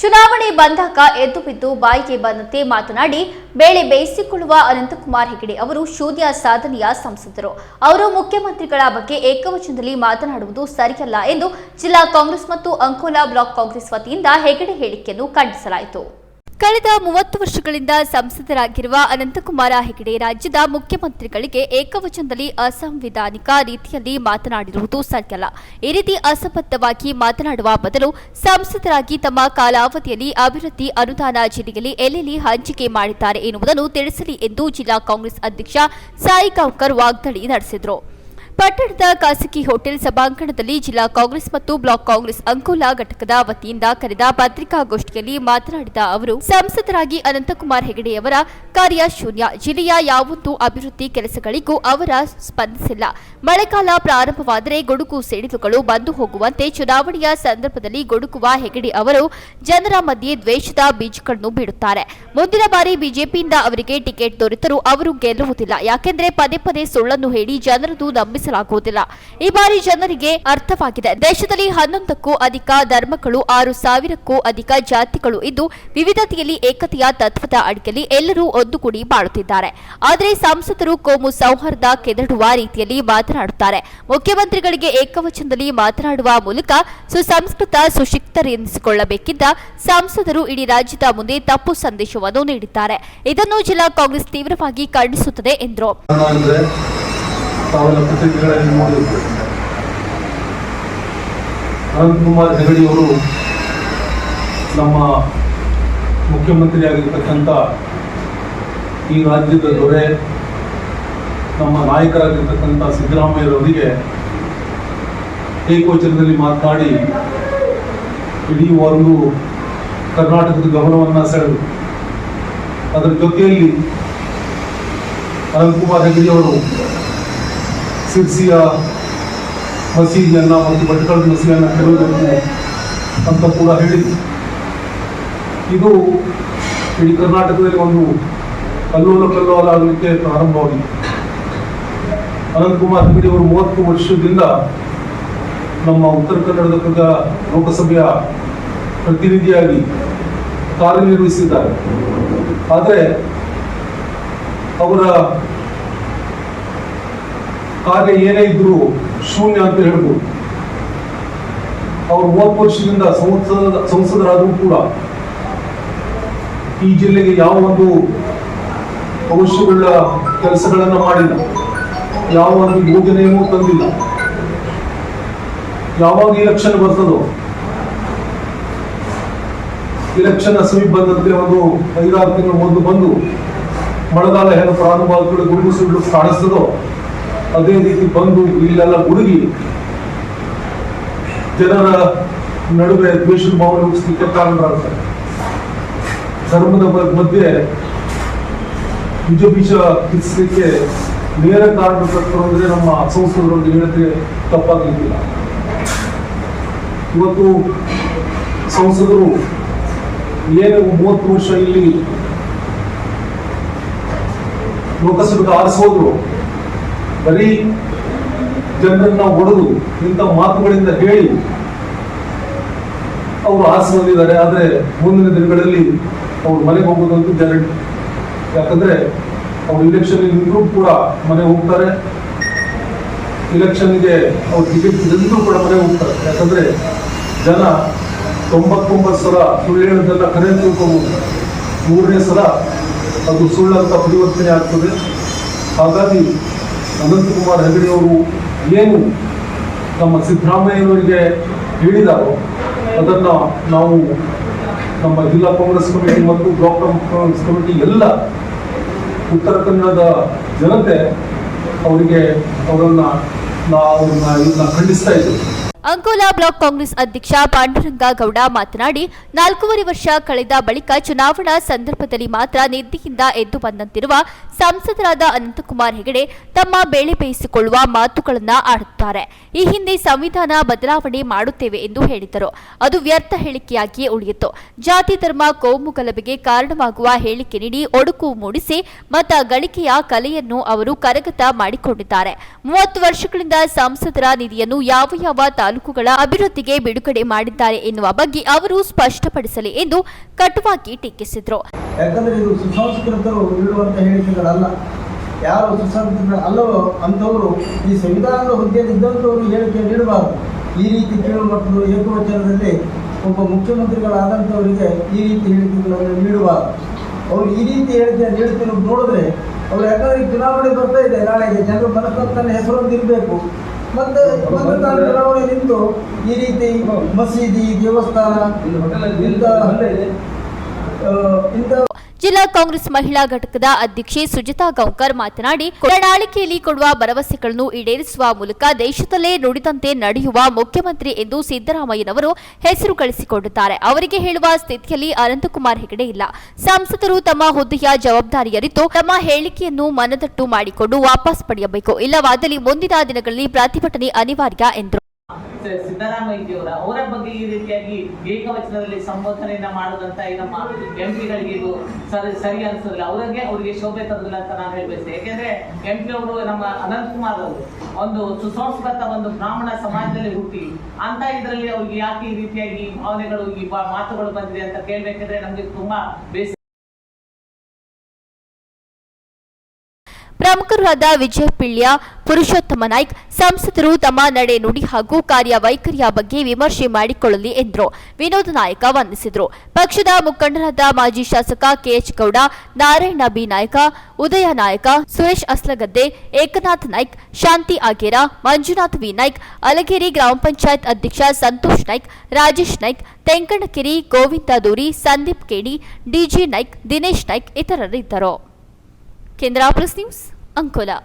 ಚುನಾವಣೆ ಬಂದಾಗ ಎದ್ದು ಬಿದ್ದು ಬಾಯಿಗೆ ಬಂದಂತೆ ಮಾತನಾಡಿ, ಬೇಳೆ ಬೇಯಿಸಿಕೊಳ್ಳುವ ಅನಂತಕುಮಾರ್ ಹೆಗಡೆ ಅವರು ಶೂನ್ಯ ಸಾಧನೆಯ ಸಂಸದರು. ಅವರು ಮುಖ್ಯಮಂತ್ರಿಗಳ ಬಗ್ಗೆ ಏಕವಚನದಲ್ಲಿ ಮಾತನಾಡುವುದು ಸರಿಯಲ್ಲ ಎಂದು ಜಿಲ್ಲಾ ಕಾಂಗ್ರೆಸ್ ಮತ್ತು ಅಂಕೋಲಾ ಬ್ಲಾಕ್ ಕಾಂಗ್ರೆಸ್ ವತಿಯಿಂದ ಹೆಗಡೆ ಹೇಳಿಕೆಯನ್ನು ಖಂಡಿಸಲಾಯಿತು. ಕಳೆದ ಮೂವತ್ತು ವರ್ಷಗಳಿಂದ ಸಂಸದರಾಗಿರುವ ಅನಂತಕುಮಾರ ಹೆಗಡೆ ರಾಜ್ಯದ ಮುಖ್ಯಮಂತ್ರಿಗಳಿಗೆ ಏಕವಚನದಲ್ಲಿ ಅಸಂವಿಧಾನಿಕ ರೀತಿಯಲ್ಲಿ ಮಾತನಾಡಿರುವುದು ಸರಿಯಲ್ಲ. ಈ ರೀತಿ ಅಸಂಬದ್ಧವಾಗಿ ಮಾತನಾಡುವ ಬದಲು ಸಂಸದರಾಗಿ ತಮ್ಮ ಕಾಲಾವಧಿಯಲ್ಲಿ ಅಭಿವೃದ್ಧಿ ಅನುದಾನ ಜಿಲ್ಲೆಯಲ್ಲಿ ಎಲ್ಲೆಲ್ಲಿ ಹಂಚಿಕೆ ಮಾಡಿದ್ದಾರೆ ಎನ್ನುವುದನ್ನು ತಿಳಿಸಲಿ ಎಂದು ಜಿಲ್ಲಾ ಕಾಂಗ್ರೆಸ್ ಅಧ್ಯಕ್ಷ ಸಾಯಿ ಕಾವ್ಕರ್ ವಾಗ್ದಾಳಿ ನಡೆಸಿದರು. ಪಟ್ಟಣದ ಖಾಸಗಿ ಹೋಟೆಲ್ ಸಭಾಂಗಣದಲ್ಲಿ ಜಿಲ್ಲಾ ಕಾಂಗ್ರೆಸ್ ಮತ್ತು ಬ್ಲಾಕ್ ಕಾಂಗ್ರೆಸ್ ಅಂಕೋಲಾ ಘಟಕದ ವತಿಯಿಂದ ಕರೆದ ಪತ್ರಿಕಾಗೋಷ್ಠಿಯಲ್ಲಿ ಮಾತನಾಡಿದ ಅವರು, ಸಂಸದರಾಗಿ ಅನಂತಕುಮಾರ್ ಹೆಗಡೆಯವರ ಕಾರ್ಯ ಶೂನ್ಯ. ಜಿಲ್ಲೆಯ ಯಾವೊಂದು ಅಭಿವೃದ್ಧಿ ಕೆಲಸಗಳಿಗೂ ಅವರ ಸ್ಪಂದಿಸಿಲ್ಲ. ಮಳೆಗಾಲ ಪ್ರಾರಂಭವಾದರೆ ಗುಡುಗು ಸಿಡಿಲುಗಳು ಬಂದು ಹೋಗುವಂತೆ ಚುನಾವಣೆಯ ಸಂದರ್ಭದಲ್ಲಿ ಗುಡುಕುವ ಹೆಗಡೆ ಅವರು ಜನರ ಮಧ್ಯೆ ದ್ವೇಷದ ಬೀಜಗಳನ್ನು ಬಿಡುತ್ತಾರೆ. ಮುಂದಿನ ಬಾರಿ ಬಿಜೆಪಿಯಿಂದ ಅವರಿಗೆ ಟಿಕೆಟ್ ದೊರೆತರೂ ಅವರು ಗೆಲ್ಲುವುದಿಲ್ಲ. ಯಾಕೆಂದರೆ ಪದೇ ಪದೇ ಸುಳ್ಳನ್ನು ಹೇಳಿ ಜನರನ್ನು ನಂಬಿಸಲಾಗುವುದಿಲ್ಲ ಈ ಬಾರಿ ಜನರಿಗೆ ಅರ್ಥವಾಗಿದೆ. ದೇಶದಲ್ಲಿ ಹನ್ನೊಂದಕ್ಕೂ ಅಧಿಕ ಧರ್ಮಗಳು, ಆರು ಸಾವಿರಕ್ಕೂ ಅಧಿಕ ಜಾತಿಗಳು ಇದ್ದು, ವಿವಿಧತೆಯಲ್ಲಿ ಏಕತೆಯ ತತ್ವದ ಅಡಿಯಲ್ಲಿ ಎಲ್ಲರೂ ಒಂದುಗೂಡಿ ಬಾಳುತ್ತಿದ್ದಾರೆ. ಆದರೆ ಸಂಸದರು ಕೋಮು ಸೌಹಾರ್ದ ಕೆದಡುವ ರೀತಿಯಲ್ಲಿ ಮಾತನಾಡುತ್ತಾರೆ. ಮುಖ್ಯಮಂತ್ರಿಗಳಿಗೆ ಏಕವಚನದಲ್ಲಿ ಮಾತನಾಡುವ ಮೂಲಕ ಸುಸಂಸ್ಕೃತ ಸುಶಿಕ್ತರೆನಿಸಿಕೊಳ್ಳಬೇಕಿದ್ದ ಸಂಸದರು ಇಡೀ ರಾಜ್ಯದ ಮುಂದೆ ತಪ್ಪು ಸಂದೇಶವನ್ನು ನೀಡಿದ್ದಾರೆ. ಇದನ್ನು ಜಿಲ್ಲಾ ಕಾಂಗ್ರೆಸ್ ತೀವ್ರವಾಗಿ ಖಂಡಿಸುತ್ತದೆ ಎಂದರು. ತಾವೆಲ್ಲ ಪತ್ರಿಕೆಗಳಲ್ಲಿ ಕುಮಾರ್ ಅನಂತಕುಮಾರ್ ಅವರು ನಮ್ಮ ಮುಖ್ಯಮಂತ್ರಿಯಾಗಿರ್ತಕ್ಕಂಥ ಈ ರಾಜ್ಯದ ದೊರೆ, ನಮ್ಮ ನಾಯಕರಾಗಿರ್ತಕ್ಕಂಥ ಸಿದ್ದರಾಮಯ್ಯರವರಿಗೆ ಏಕವಚನದಲ್ಲಿ ಮಾತನಾಡಿ ಇಡೀ ಒಂದು ಕರ್ನಾಟಕದ ಗಮನವನ್ನು ಸೆಳೆದು, ಅದರ ಜೊತೆಯಲ್ಲಿ ಅನಂತಕುಮಾರ್ ಹೆಗಡೆಯವರು ಸಿರ್ಸಿಯ ಮಸೀದಿಯನ್ನು ಮತ್ತು ಭಟ್ಕಳ ಮಸೀದಿಯನ್ನು ತೆರವುಬೇಕು ಅಂತ ಕೂಡ ಹೇಳಿದ್ರು. ಇದು ಇಡೀ ಕರ್ನಾಟಕದಲ್ಲಿ ಒಂದು ಕಲ್ಲೋಲ ಕಲ್ಲೋಲ ಆಗಲಿಕ್ಕೆ ಪ್ರಾರಂಭವಾಗಿದೆ. ಅನಂತಕುಮಾರ್ ಹೆಗಡೆಯವರು ಮೂವತ್ತು ವರ್ಷದಿಂದ ನಮ್ಮ ಉತ್ತರ ಕನ್ನಡದ ಲೋಕಸಭೆಯ ಪ್ರತಿನಿಧಿಯಾಗಿ ಕಾರ್ಯನಿರ್ವಹಿಸಿದ್ದಾರೆ. ಆದರೆ ಅವರ ಕಾರ್ಯ ಏನೇ ಇದ್ರೂ ಶೂನ್ಯ ಅಂತ ಹೇಳ್ಬೋದು. ಅವರು ಮೂವತ್ತು ವರ್ಷದಿಂದ ಸಂಸದ ಸಂಸದರಾದರೂ ಕೂಡ ಈ ಜಿಲ್ಲೆಗೆ ಯಾವ ಒಂದು ಅವಶ್ಯಗಳ ಕೆಲಸಗಳನ್ನ ಮಾಡಿಲ್ಲ. ಯಾವ ಒಂದು ಯೋಜನೆಯನ್ನು ತಂದಿಲ್ಲ. ಯಾವಾಗ ಇಲೆಕ್ಷನ್ ಬರ್ತದೋ ಇಲೆಕ್ಷನ್ ಸಮೀಪ ಬಂದಂತೆ ಒಂದು ಐದಾರು ತಿಂಗಳು ಮೊದಲು ಬಂದು ಮಳೆಗಾಲ ಹೇಗೆ ಪ್ರಾರಂಭ ಗುಡುಗು ಸಿಡಿಲು ಕಾಣಿಸ್ತದೋ ಅದೇ ರೀತಿ ಬಂದು ಇಲ್ಲೆಲ್ಲ ಗುಡುಗಿ ಜನರ ನಡುವೆ ದ್ವೇಷದ ಭಾವನೆ ಹುಟ್ಟಿಸ್ಲಿಕ್ಕೆ ಕಾರಣರಾಗ್ತಾರೆ ಧರ್ಮದ ಮಧ್ಯೆ ನಿಜ ಬೀಜ ಕಿತ್ಸಲಿಕ್ಕೆ ನೇರ ಕಾರಣಕರ್ತರು ಅಂದ್ರೆ ನಮ್ಮ ಅಂತ ಹೇಳಿದ್ರೆ ತಪ್ಪಾಗಲಿಕ್ಕಿಲ್ಲ. ಇವತ್ತು ಸಂಸದರು ಏನು ಮೂವತ್ತು ವರ್ಷ ಇಲ್ಲಿ ಲೋಕಸಭೆಗೆ ಆರಿಸೋದ್ರು ಬರೀ ಜನರನ್ನ ಒಡೆದು ಇಂಥ ಮಾತುಗಳಿಂದ ಹೇಳಿ ಅವರು ಆಸೆ ಹೊಂದಿದ್ದಾರೆ ಆದರೆ ಮುಂದಿನ ದಿನಗಳಲ್ಲಿ ಅವ್ರು ಮನೆಗೆ ಹೋಗೋದಂತೂ ಗ್ಯಾರಂಟಿ. ಯಾಕಂದ್ರೆ ಅವ್ರು ಇಲೆಕ್ಷನ್ ನಿಂತರೂ ಕೂಡ ಮನೆ ಹೋಗ್ತಾರೆ. ಇಲೆಕ್ಷನ್ಗೆ ಅವ್ರು ಟಿಕೆಟ್ ಎಲ್ಲರೂ ಕೂಡ ಮನೆ ಹೋಗ್ತಾರೆ. ಯಾಕಂದ್ರೆ ಜನ ತೊಂಬತ್ತೊಂಬತ್ತು ಸಲ ಸುಳ್ಳು ಹೇಳೋದನ್ನ ಕರೆ ಮೂರನೇ ಸಲ ಅದು ಸುಳ್ಳಂತ ಪರಿವರ್ತನೆ ಆಗ್ತದೆ. ಹಾಗಾಗಿ ಅನಂತಕುಮಾರ್ ಹೆಗಡೆಯವರು ಏನು ನಮ್ಮ ಸಿದ್ದರಾಮಯ್ಯನವರಿಗೆ ಹೇಳಿದಾರೋ ಅದನ್ನ ನಾವು ನಮ್ಮ ಜಿಲ್ಲಾ ಕಾಂಗ್ರೆಸ್ ಕಮಿಟಿ ಮತ್ತು ಬ್ಲಾಕ್ ಕಾಂಗ್ರೆಸ್ ಕಮಿಟಿ ಎಲ್ಲ ಉತ್ತರ ಕನ್ನಡದ ಜನತೆ ಅವರಿಗೆ ಅವರನ್ನ ನಾವು ಇದನ್ನ ಖಂಡಿಸ್ತಾ ಇದ್ದೀವಿ. ಅಂಕೋಲಾ ಬ್ಲಾಕ್ ಕಾಂಗ್ರೆಸ್ ಅಧ್ಯಕ್ಷ ಪಾಂಡುರಂಗ ಗೌಡ ಮಾತನಾಡಿ, ನಾಲ್ಕೂವರೆ ವರ್ಷ ಕಳೆದ ಬಳಿಕ ಚುನಾವಣಾ ಸಂದರ್ಭದಲ್ಲಿ ಮಾತ್ರ ನಿದ್ದೆಯಿಂದ ಎದ್ದು ಬಂದಂತಿರುವ ಸಂಸದರಾದ ಅನಂತಕುಮಾರ್ ಹೆಗಡೆ ತಮ್ಮ ಬೇಳೆ ಬೇಯಿಸಿಕೊಳ್ಳುವ ಮಾತುಗಳನ್ನು ಆಡುತ್ತಾರೆ. ಈ ಹಿಂದೆ ಸಂವಿಧಾನ ಬದಲಾವಣೆ ಮಾಡುತ್ತೇವೆ ಎಂದು ಹೇಳಿದರು ಅದು ವ್ಯರ್ಥ ಹೇಳಿಕೆಯಾಗಿ ಉಳಿಯಿತು. ಜಾತಿ, ಧರ್ಮ, ಕೋಮು ಗಲಭೆಗೆ ಕಾರಣವಾಗುವ ಹೇಳಿಕೆ ನೀಡಿ ಒಡುಕು ಮೂಡಿಸಿ ಮತ ಗಳಿಕೆಯ ಕಲೆಯನ್ನು ಅವರು ಕರಗತ ಮಾಡಿಕೊಂಡಿದ್ದಾರೆ. ಮೂವತ್ತು ವರ್ಷಗಳಿಂದ ಸಂಸದರ ನಿಧಿಯನ್ನು ಯಾವ ಯಾವ ತಾಲೂಕುಗಳ ಅಭಿವೃದ್ಧಿಗೆ ಬಿಡುಗಡೆ ಮಾಡಿದ್ದಾರೆ ಎನ್ನುವ ಬಗ್ಗೆ ಅವರು ಸ್ಪಷ್ಟಪಡಿಸಲಿ ಎಂದು ಕಟುವಾಗಿ ಟೀಕಿಸಿದರು. ಯಾರು ಸುಸಂಸ್ಕೃತ ಅಲ್ಲವೋ ಅಂಥವರು ಈ ಸಂವಿಧಾನದ ಹುದ್ದೆಯಲ್ಲಿ ಇದ್ದಂಥವರು ಹೇಳಿಕೆ ನೀಡಬಾರದು. ಈ ರೀತಿ ಕೀಳುಮಟ್ಟಲು ಏಕವಚನದಲ್ಲಿ ಒಬ್ಬ ಮುಖ್ಯಮಂತ್ರಿಗಳಾದಂಥವರಿಗೆ ಈ ರೀತಿ ಹೇಳಿಕೆಗಳನ್ನು ನೀಡಬಾರದು. ಅವರು ಈ ರೀತಿ ಹೇಳಿಕೆ ನೀಡ್ತಿರೋದು ನೋಡಿದ್ರೆ ಅವ್ರು ಯಾಕಂದ್ರೆ ಚುನಾವಣೆ ಬರ್ತಾ ಇದೆ. ನಾಳೆಗೆ ಜನರು ಮನಸ್ಸಂತ ತನ್ನ ಹೆಸರೊಂದು ಇರಬೇಕು ಮತ್ತೆ ಚುನಾವಣೆ ನಿಂತು ಈ ರೀತಿ ಮಸೀದಿ ದೇವಸ್ಥಾನ ಇಂಥ ಇಂಥ ಜಿಲ್ಲಾ ಕಾಂಗ್ರೆಸ್ ಮಹಿಳಾ ಘಟಕದ ಅಧ್ಯಕ್ಷೆ ಸುಜಿತಾ ಗೌಕರ್ ಮಾತನಾಡಿ ಪ್ರಣಾಳಿಕೆಯಲ್ಲಿ ಕೊಡುವ ಭರವಸೆಗಳನ್ನು ಈಡೇರಿಸುವ ಮೂಲಕ ದೇಶದಲ್ಲೇ ನುಡಿದಂತೆ ನಡೆಯುವ ಮುಖ್ಯಮಂತ್ರಿ ಎಂದು ಸಿದ್ದರಾಮಯ್ಯನವರು ಹೆಸರು ಗಳಿಸಿಕೊಂಡಿದ್ದಾರೆ ಅವರಿಗೆ ಹೇಳುವ ಸ್ಥಿತಿಯಲ್ಲಿ ಅನಂತಕುಮಾರ್ ಹೆಗಡೆ ಇಲ್ಲ. ಸಂಸದರು ತಮ್ಮ ಹುದ್ದೆಯ ಜವಾಬ್ದಾರಿ ಅರಿತು ತಮ್ಮ ಹೇಳಿಕೆಯನ್ನು ಮನದಟ್ಟು ಮಾಡಿಕೊಂಡು ವಾಪಸ್ ಪಡೆಯಬೇಕು. ಇಲ್ಲವಾದಲ್ಲಿ ಮುಂದಿನ ದಿನಗಳಲ್ಲಿ ಪ್ರತಿಭಟನೆ ಅನಿವಾರ್ಯ ಎಂದರು. ಸ- ಸಿದ್ದರಾಮಯ್ಯಜಿಯವರ ಅವರ ಬಗ್ಗೆ ಈ ರೀತಿಯಾಗಿ ಏಕವಚನದಲ್ಲಿ ಸಂಬೋಧನೆಯನ್ನ ಮಾಡೋದಂತ ಈ ನಮ್ಮ ಎಂ ಪಿಗಳಿಗೆ ಇದು ಸರಿ ಸರಿ ಅನ್ಸೋದಿಲ್ಲ. ಅವರಿಗೆ ಅವರಿಗೆ ಶೋಭೆ ತರೋದಿಲ್ಲ ಅಂತ ನಾನು ಹೇಳ್ಬೇಕು ಯಾಕೆಂದ್ರೆ ಎಂ ಪಿ ಅವರು ನಮ್ಮ ಅನಂತ್ ಕುಮಾರ್ ಅವರು, ಒಂದು ಸುಸಂಸ್ಕೃತ ಒಂದು ಬ್ರಾಹ್ಮಣ ಸಮಾಜದಲ್ಲಿ ಹುಟ್ಟಿ, ಅಂತ ಇದರಲ್ಲಿ ಅವ್ರಿಗೆ ಯಾಕೆ ಈ ರೀತಿಯಾಗಿ ಭಾವನೆಗಳು, ಈ ಮಾತುಗಳು ಬಂದಿದೆ ಅಂತ ಕೇಳ್ಬೇಕಂದ್ರೆ ನಮ್ಗೆ ತುಂಬಾ ಬೇಸ ಪ್ರಮುಖರಾದ ವಿಜಯ ಪಿಳ್ಯ ಪುರುಷೋತ್ತಮ ನಾಯ್ಕ್ ಸಂಸದರು ತಮ್ಮ ನಡೆ ನುಡಿ ಹಾಗೂ ಕಾರ್ಯವೈಖರಿಯ ಬಗ್ಗೆ ವಿಮರ್ಶೆ ಮಾಡಿಕೊಳ್ಳಲಿ ಎಂದರು. ವಿನೋದ್ ನಾಯಕ ವಂದಿಸಿದರು. ಪಕ್ಷದ ಮುಖಂಡರಾದ ಮಾಜಿ ಶಾಸಕ KH Gowda Narayan B Nayaka, Udaya Nayaka, Suresh Aslagadde, Eknath Naik, Shanti Agera, Manjunath V Naik, Alageri ಗ್ರಾಮ ಪಂಚಾಯತ್ ಅಧ್ಯಕ್ಷ ಸಂತೋಷ್ ನಾಯ್ಕ್, ರಾಜೇಶ್ ನಾಯ್ಕ್, ತೆಂಕಣಕೆರಿ ಗೋವಿಂದ ದೂರಿ, ಸಂದೀಪ್ ಕೇಡಿ ಡಿಜಿ ನಾಯ್ಕ್, ದಿನೇಶ್ ನಾಯ್ಕ್ ಇತರರಿದ್ದರು. Kendra Plus News, Ankola.